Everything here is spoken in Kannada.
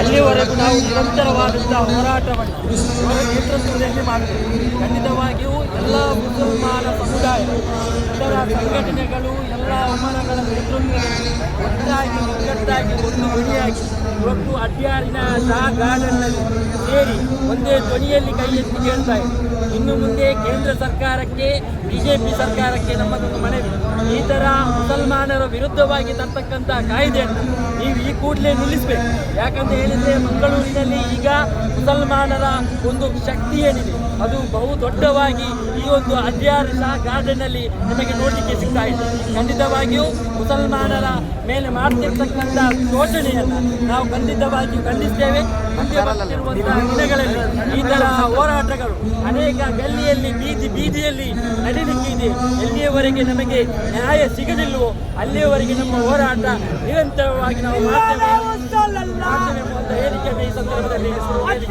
ಅಲ್ಲಿವರೆಗೂ ನಾವು ನಿರಂತರವಾದಂತಹ ಹೋರಾಟವನ್ನು ನೇತೃತ್ವದಲ್ಲಿ ಮಾಡುತ್ತೇವೆ ಖಂಡಿತವಾಗಿಯೂ ಎಲ್ಲ ಮುಸಲ್ಮಾನ ಸಮುದಾಯ, ಇತರ ಸಂಘಟನೆಗಳು ಎಲ್ಲ ಅಮನಗಳ ನೇತೃತ್ವದಲ್ಲಿ ಒಟ್ಟಾಗಿ, ಒಗ್ಗಟ್ಟಾಗಿ, ಒಂದು ಧ್ವನಿಯಾಗಿ ಇವತ್ತು ಅಡ್ಯಾರಿನ ಸಹ ಗಾರ್ಡನ್ನಲ್ಲಿ ಸೇರಿ ಒಂದೇ ಧ್ವನಿಯಲ್ಲಿ ಕೈ ಎತ್ತಿ ಕೇಳ್ತಾ ಇನ್ನು ಮುಂದೆ ಕೇಂದ್ರ ಸರ್ಕಾರಕ್ಕೆ, ಬಿಜೆಪಿ ಸರ್ಕಾರಕ್ಕೆ ನಮ್ಮದೊಂದು ಮನವಿ. ಈ ಥರ ಮುಸಲ್ಮಾನರ ವಿರುದ್ಧವಾಗಿ ತರ್ತಕ್ಕಂಥ ಕಾಯ್ದೆಯನ್ನು ನೀವು ಕೂಡಲೇ ನಿಲ್ಲಿಸಬೇಕು. ಯಾಕಂತ ಹೇಳಿದರೆ ಮಂಗಳೂರಿನಲ್ಲಿ ಈಗ ಮುಸಲ್ಮಾನರ ಒಂದು ಶಕ್ತಿ ಏನಿದೆ? ಅದು ಬಹು ದೊಡ್ಡವಾಗಿ ಈ ಒಂದು ಅಡ್ಯಾರ್ ಶಾ ಗಾರ್ಡನ್ನಲ್ಲಿ ನಿಮಗೆ ನೋಡಲಿಕ್ಕೆ ಸಿಗ್ತಾ ಇದೆ. ಖಂಡಿತವಾಗಿಯೂ ಮುಸಲ್ಮಾನರ ಮೇಲೆ ಮಾಡ್ತಿರ್ತಕ್ಕಂಥ ಶೋಷಣೆಯನ್ನು ನಾವು ಖಂಡಿತವಾಗಿ ಖಂಡಿಸ್ತೇವೆ. ಮುಂದೆ ಬರ್ತಿರುವಂತಹ ದಿನಗಳಲ್ಲಿ ಈ ಥರ ಹೋರಾಟಗಳು ಅನೇಕ ಗಲ್ಲಿಯಲ್ಲಿ ಬೀದಿ ಬೀದಿಯಲ್ಲಿ ನಡೀಲಿಕ್ಕೆ ಇದೆ. ಎಲ್ಲಿಯವರೆಗೆ ನಮಗೆ ನ್ಯಾಯ ಸಿಗದಿಲ್ಲವೋ ಅಲ್ಲಿಯವರೆಗೆ ನಮ್ಮ ಹೋರಾಟ ನಿರಂತರವಾಗಿ ನಾವು ಮಾಡ್ತೇವೆ. ಅಂತ ಹೇಳಿಕೆಯನ್ನು ಈ ಸಂದರ್ಭದಲ್ಲಿ ಹೇಳಿಕೆ-